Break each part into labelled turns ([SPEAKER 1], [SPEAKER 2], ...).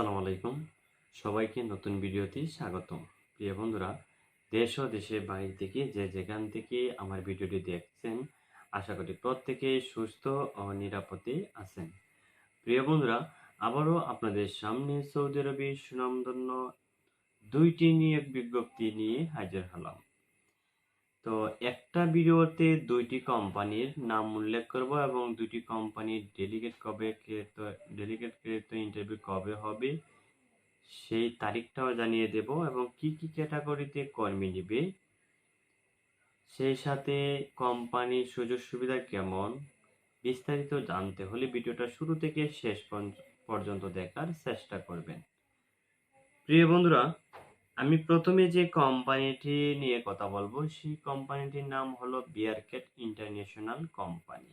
[SPEAKER 1] আসসালামু আলাইকুম। সবাইকে নতুন ভিডিওতে স্বাগতম। প্রিয় বন্ধুরা, দেশ ও দেশের বাইরে থেকে যে যেখান থেকে আমার ভিডিওটি দেখছেন, আশা করি প্রত্যেকে সুস্থ ও নিরাপদে আছেন। প্রিয় বন্ধুরা, আবারও আপনাদের সামনে সৌদি আরবের সুনামধন্য দুইটি নিয়োগ বিজ্ঞপ্তি নিয়ে হাজির হলাম। তো একটা ভিডিওতে দুইটি কোম্পানির নাম উল্লেখ করব এবং দুইটি কোম্পানির ডেলিগেট কবে কৃত ডেলিগেট কৃত ইন্টারভিউ কবে হবে, সেই তারিখটাও জানিয়ে দেব এবং কি কি ক্যাটাগরিতে কর্মী নিবে, সেই সাথে কোম্পানির সুযোগ সুবিধা কেমন, বিস্তারিত জানতে হলে ভিডিওটা শুরু থেকে শেষ পর্য- পর্যন্ত দেখার চেষ্টা করবেন। প্রিয় বন্ধুরা আমি প্রথমে যে কোম্পানিটি নিয়ে কথা বলব, সেই কোম্পানিটির নাম হলো বিয়ারকেট ইন্টারন্যাশনাল কোম্পানি।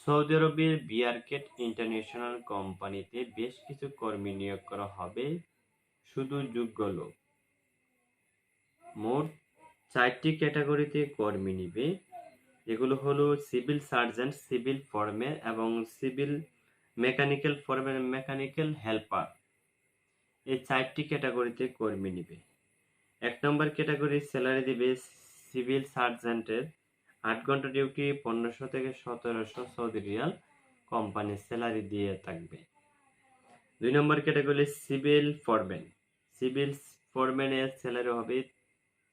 [SPEAKER 1] সৌদি আরবের বিয়ারকেট ইন্টারন্যাশনাল কোম্পানিতে বেশ কিছু কর্মী নিয়োগ করা হবে, শুধু যোগ্য লোক। মোট চারটি ক্যাটাগরিতে কর্মী নিবে, এগুলো হলো সিভিল সার্জন, সিভিল ফর্মের এবং সিভিল মেকানিক্যাল ফর্মের মেকানিক্যাল হেল্পার। এই চারটি ক্যাটাগরিতে কর্মী নিবে। এক নম্বর ক্যাটাগরি স্যালারি দিবে সিভিল সার্জেন্টের। আট ঘণ্টা ডিউটি, পনেরোশো থেকে সতেরোশো সৌদি রিয়াল কোম্পানির স্যালারি দিয়ে থাকবে। দুই নম্বর ক্যাটাগরি সিভিল ফরম্যান। সিভিল ফরম্যানের স্যালারি হবে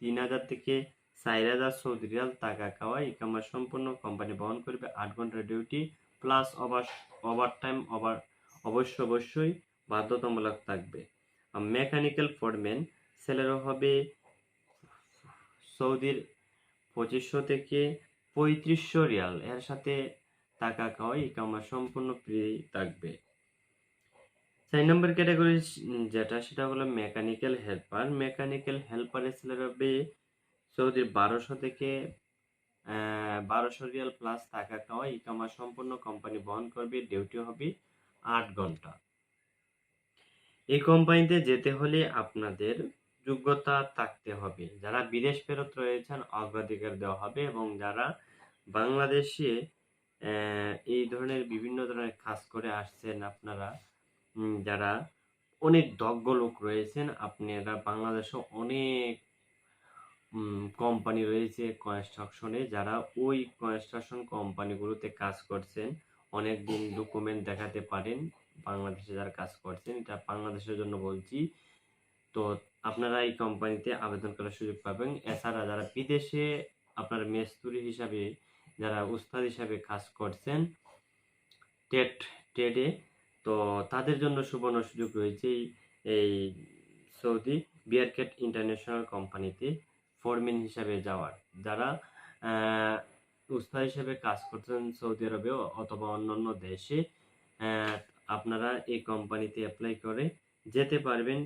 [SPEAKER 1] তিন হাজার থেকে চার হাজার সৌদি রিয়াল টাকা খাওয়া। ইকামা সম্পূর্ণ কোম্পানি বহন করবে। আট ঘণ্টা duty plus over overtime over অবশ্য অবশ্যই বাধ্যতামূলক থাকবে। মেকানিক্যাল ফরম্যান স্যালারি হবে সৌদির পঁচিশশো থেকে পঁয়ত্রিশশো রিয়াল। এর সাথে টাকা খাওয়া ইকামা সম্পূর্ণ ফ্রি থাকবে। চার নম্বর ক্যাটাগরি যেটা, সেটা হলো মেকানিক্যাল হেল্পার মেকানিক্যাল হেল্পারের স্যালারি হবে সৌদির বারোশো থেকে বারোশো রিয়াল প্লাস টাকা খাওয়া ইকামা সম্পূর্ণ কোম্পানি বহন করবে ডিউটি হবে আট ঘণ্টা। এই কোম্পানিতে যেতে হলে আপনাদের যোগ্যতা থাকতে হবে। যারা বিদেশ ফেরত রয়েছেন, অগ্রাধিকার দেওয়া হবে এবং যারা বাংলাদেশে এই ধরনের বিভিন্ন ধরনের কাজ করে আসছেন আপনারা যারা অনেক দক্ষ লোক রয়েছেন, আপনারা বাংলাদেশে অনেক কোম্পানি রয়েছে কনস্ট্রাকশনে যারা ওই কনস্ট্রাকশন কোম্পানিগুলোতে কাজ করছেন অনেক দিন ডকুমেন্ট দেখাতে পারেন। বাংলাদেশে যারা কাজ করছেন, এটা বাংলাদেশের জন্য বলছি। তো আপনারা এই কোম্পানিতে আবেদন করার সুযোগ পাবেন। এছাড়া যারা বিদেশে আপনার মেস্তুরি হিসাবে, যারা উস্তাদ হিসাবে কাজ করছেন, টেট টেডে তো তাদের জন্য সুবর্ণ সুযোগ রয়েছে এই- সৌদি বিয়ারকেট ইন্টারন্যাশনাল কোম্পানিতে ফোরম্যান হিসাবে যাওয়ার। যারা উস্তাদ হিসেবে কাজ করছেন সৌদি আরবে অথবা অন্যান্য দেশে আপনারা এই কোম্পানিতে অ্যাপ্লাই করে যেতে পারবেন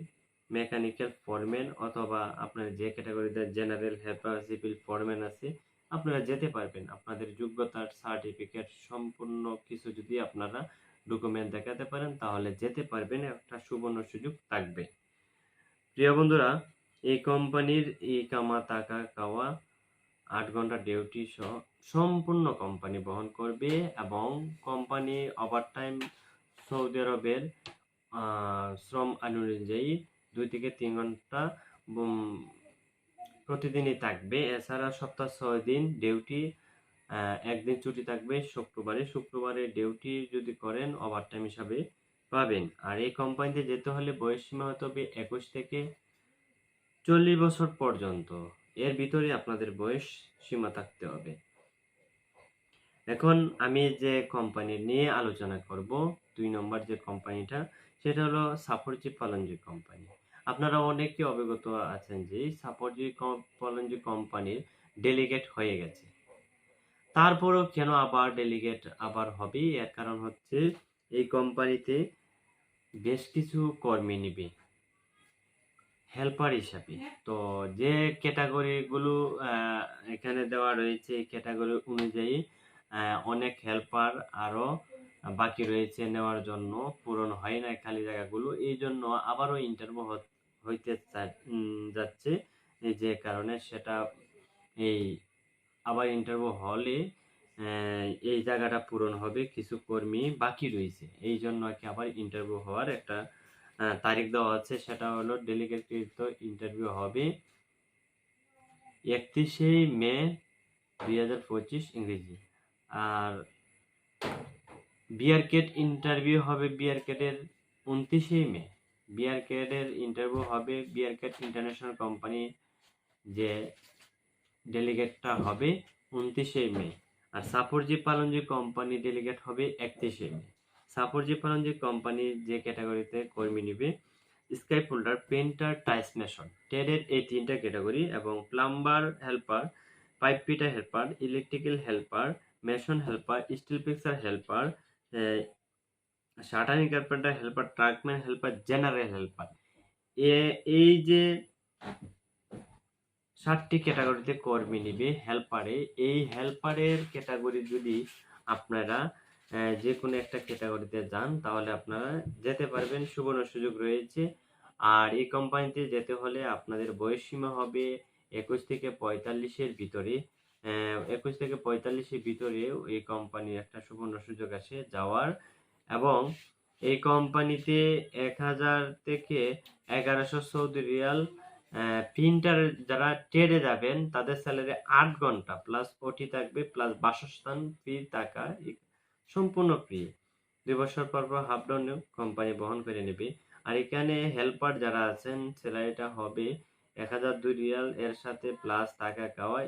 [SPEAKER 1] মেকানিক্যাল ফরম্যান অথবা আপনার যে ক্যাটাগরিতে জেনারেল হেল্পার সিভিল ফরম্যান আছে, আপনারা যেতে পারবেন। আপনাদের যোগ্যতার সার্টিফিকেট সম্পূর্ণ কিছু যদি আপনারা ডকুমেন্ট দেখাতে পারেন, তাহলে যেতে পারবেন, একটা সুবর্ণ সুযোগ থাকবে। প্রিয় বন্ধুরা, এই কোম্পানির এই কামা টাকা কাওয়া আট ঘণ্টা ডিউটি সহ সম্পূর্ণ কোম্পানি বহন করবে এবং কোম্পানি ওভারটাইম সৌদি আরবের শ্রম আইন অনুযায়ী দুই থেকে তিন ঘণ্টা প্রতিদিনই থাকবে। এছাড়া সপ্তাহ ছয় দিন ডিউটি একদিন ছুটি থাকবে শুক্রবারে। শুক্রবারে ডিউটি যদি করেন ওভারটাইম হিসাবে পাবেন। আর এই কোম্পানিতে যেতে হলে বয়স সীমা হতে হবে একুশ থেকে চল্লিশ বছর পর্যন্ত। এর ভিতরে আপনাদের বয়স সীমা থাকতে হবে। এখন আমি যে কোম্পানি নিয়ে আলোচনা করব, দুই নম্বর যে কোম্পানিটা সেটা হলো সাফরজি পালনজি কোম্পানি আপনারা অনেকে অবগত আছেন যে সাফরজি পালনজি কোম্পানির ডেলিগেট হয়ে গেছে। তারপরেও কেন আবার ডেলিগেট আবার হবে? এর কারণ হচ্ছে এই কোম্পানিতে বেশ কিছু কর্মী নিবে। হেল্পার হিসাবে। তো যে ক্যাটাগরিগুলো এখানে দেওয়া রয়েছে ক্যাটাগরি অনুযায়ী অনেক হেল্পার আরও বাকি রয়েছে নেওয়ার জন্য, পূরণ হয় না খালি জায়গাগুলো। এই জন্য আবারও ইন্টারভিউ হইতে যাচ্ছে। যে কারণে সেটা এই আবার ইন্টারভিউ হলে এই জায়গাটা পূরণ হবে, কিছু কর্মী বাকি রয়েছে। এই জন্য কি আবার ইন্টারভিউ হওয়ার একটা তারিখ দেওয়া আছে। সেটা হলো ডেলিগেটকৃত ইন্টারভিউ হবে একত্রিশে মে দুই হাজার পঁচিশ ইংরেজি। আর বিআরকেট ইন্টারভিউ হবে বিআরকেটের উনত্রিশে মে। বিআরকেটের ইন্টারভিউ হবে বিআরকেট ইন্টারন্যাশনাল কোম্পানি যে ডেলিগেটটা হবে উনত্রিশে মে। আর সাপরজি পালনজি কোম্পানি ডেলিগেট হবে একত্রিশে মে। সাপরজি পালনজি কোম্পানি যে ক্যাটাগরিতে কর্মী নিবে scaffolder painter tiles mason ট্রেডের এই তিনটা ক্যাটাগরি এবং plumber helper pipe fitter helper electrical helper mason helper, steel fixer helper shuttering carpenter helper, trackman helper, general helper. এই যে সাতটি ক্যাটাগরিতে কর্মী নিবে হেল্পারে, এই হেল্পারের ক্যাটাগরি যদি আপনারা যে কোনো একটা ক্যাটাগরিতে যান, তাহলে আপনারা যেতে পারবেন, সুবর্ণ সুযোগ রয়েছে। আর এই কোম্পানিতে যেতে হলে আপনাদের বয়স সীমা হবে একুশ থেকে পঁয়তাল্লিশের ভিতরে। একুশ থেকে পঁয়তাল্লিশের ভিতরে এই কোম্পানির একটা সুবর্ণ সুযোগ আসে যাওয়ার। এবং এই কোম্পানিতে এক হাজার থেকে এগারোশো সৌদি রিয়াল প্রিন্টার যারা ট্রেডে যাবেন, তাদের স্যালারি আট ঘণ্টা প্লাস ওটি থাকবে প্লাস বাসস্থান ফ্রি টাকা সম্পূর্ণ ফ্রি দুই বছর পর পর হাফ ডাউন কোম্পানি বহন করে নেবে। আর এখানে হেল্পার যারা আছেন স্যালারিটা হবে এক হাজার দুই রিয়াল এর সাথে প্লাস টাকা খাওয়া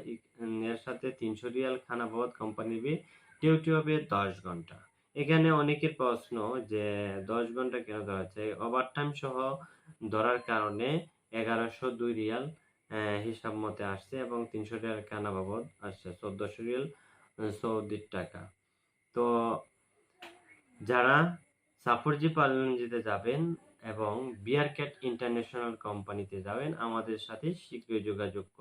[SPEAKER 1] এর সাথে তিনশো রিয়াল খানা বাবদ কোম্পানি নিবে ডিউটি হবে দশ ঘণ্টা। এখানে অনেকের প্রশ্ন যে দশ ঘণ্টা কেন ধরা হচ্ছে? ওভার টাইম সহ ধরার কারণে এগারোশো দুই রিয়াল হিসাব মতে আসছে এবং তিনশো রিয়াল কানা বাবদ আসছে, চোদ্দশো রিয়াল সৌদির টাকা। তো যারা সাফরজি পালনজিতে যাবেন এবং বিয়ারক্যাট ইন্টারন্যাশনাল কোম্পানিতে যাবেন আমাদের সাথে শীঘ্রই যোগাযোগ করুন।